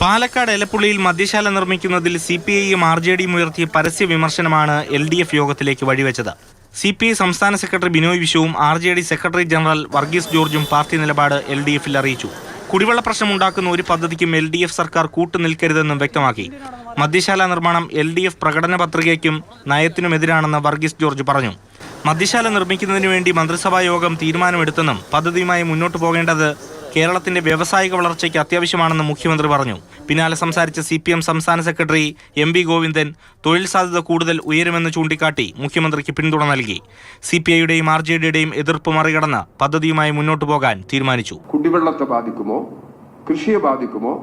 പാലക്കാട് എലപ്പുള്ളിയിൽ മദ്യശാല നിർമ്മിക്കുന്നതിൽ സി പി ഐയും ആർ ജെ ഡിയും ഉയർത്തിയ പരസ്യ വിമർശനമാണ് എൽ ഡി എഫ് യോഗത്തിലേക്ക് വഴിവെച്ചത്. സി പി ഐ സംസ്ഥാന secretary Binoy വിശ്വവും R J D secretary general Varghese ജോർജും പാർട്ടി നിലപാട് എൽ ഡി എഫിൽ അറിയിച്ചു. കുടിവെള്ള പ്രശ്നമുണ്ടാക്കുന്ന ഒരു പദ്ധതിക്കും എൽ ഡി എഫ് സർക്കാർ കൂട്ടുനിൽക്കരുതെന്നും വ്യക്തമാക്കി. മദ്യശാല നിർമ്മാണം എൽ ഡി എഫ് പ്രകടന പത്രികയ്ക്കും നയത്തിനുമെതിരാണെന്ന് വർഗീസ് ജോർജ് പറഞ്ഞു. മദ്യശാല നിർമ്മിക്കുന്നതിനു വേണ്ടി മന്ത്രിസഭാ യോഗം തീരുമാനമെടുത്തെന്നും പദ്ധതിയുമായി മുന്നോട്ടു പോകേണ്ടത് കേരളത്തിന്റെ വ്യവസായിക വളർച്ചയ്ക്ക് അത്യാവശ്യമാണെന്ന് മുഖ്യമന്ത്രി പറഞ്ഞു. പിന്നാലെ സംസാരിച്ച സി സംസ്ഥാന സെക്രട്ടറി എം വി ഗോവിന്ദൻ തൊഴിൽ സാധ്യത കൂടുതൽ ഉയരുമെന്ന് ചൂണ്ടിക്കാട്ടി മുഖ്യമന്ത്രിക്ക് പിന്തുണ നൽകി. സി പി ഐയുടെയും ആർ ജെ ഡിയുടെയും എതിർപ്പ് മറികടന്ന് പദ്ധതിയുമായി മുന്നോട്ട് പോകാൻ തീരുമാനിച്ചു. കുടിവെള്ളത്തെ ബാധിക്കുമോ? കൃഷിയെ ബാധിക്കുമോ?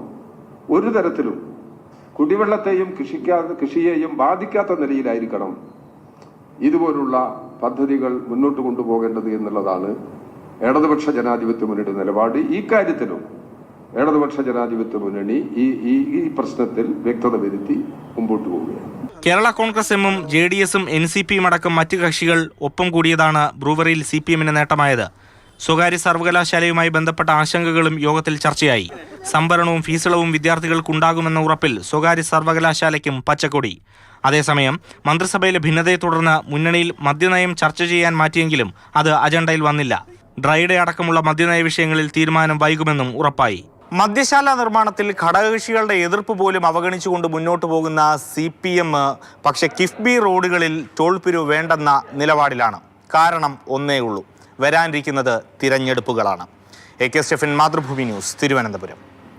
ഒരു തരത്തിലും കുടിവെള്ളത്തെയും കൃഷിയെയും ബാധിക്കാത്ത നിലയിലായിരിക്കണം ഇതുപോലുള്ള പദ്ധതികൾ മുന്നോട്ട് കൊണ്ടുപോകേണ്ടത് എന്നുള്ളതാണ് ഇടതുപക്ഷ ജനാധിപത്യ മുന്നണിയുടെ നിലപാട് ഈ കാര്യത്തിലും ഇടതുപക്ഷ ജനാധിപത്യ മുന്നണി ഈ ഈ ഈ പ്രശ്നത്തിൽ വ്യക്തത വരുത്തി മുമ്പോട്ട് പോവുകയാണ്. കേരള കോൺഗ്രസ് എമ്മും ജെ ഡി എസും എൻ സി പിയും അടക്കം മറ്റ് കക്ഷികൾ ഒപ്പം കൂടിയതാണ് ബ്രൂവറിയിൽ സി പി എമ്മിന് നേട്ടമായത്. സ്വകാര്യ സർവകലാശാലയുമായി ബന്ധപ്പെട്ട ആശങ്കകളും യോഗത്തിൽ ചർച്ചയായി. സംഭരണവും ഫീസളവും വിദ്യാർത്ഥികൾക്കുണ്ടാകുമെന്ന ഉറപ്പിൽ സ്വകാര്യ സർവകലാശാലയ്ക്കും പച്ചക്കൊടി. അതേസമയം മന്ത്രിസഭയിലെ ഭിന്നതയെ തുടർന്ന് മുന്നണിയിൽ മദ്യനയം ചർച്ച ചെയ്യാൻ മാറ്റിയെങ്കിലും അത് അജണ്ടയിൽ വന്നില്ല. ഡ്രൈഡേ അടക്കമുള്ള മദ്യനയ വിഷയങ്ങളിൽ തീരുമാനം വൈകുമെന്നും ഉറപ്പായി. മദ്യശാല നിർമ്മാണത്തിൽ ഘടകകക്ഷികളുടെ എതിർപ്പ് പോലും അവഗണിച്ചുകൊണ്ട് മുന്നോട്ട് പോകുന്ന സി പി എം പക്ഷേ കിഫ്ബി റോഡുകളിൽ ടോൾ വേണ്ടെന്ന നിലപാടിലാണ്. കാരണം ഒന്നേ ഉള്ളൂ. വരാനിരിക്കുന്നത് തിരഞ്ഞെടുപ്പുകളാണ്. A K Stephin Mathrubhumi news Thiruvananthapuram.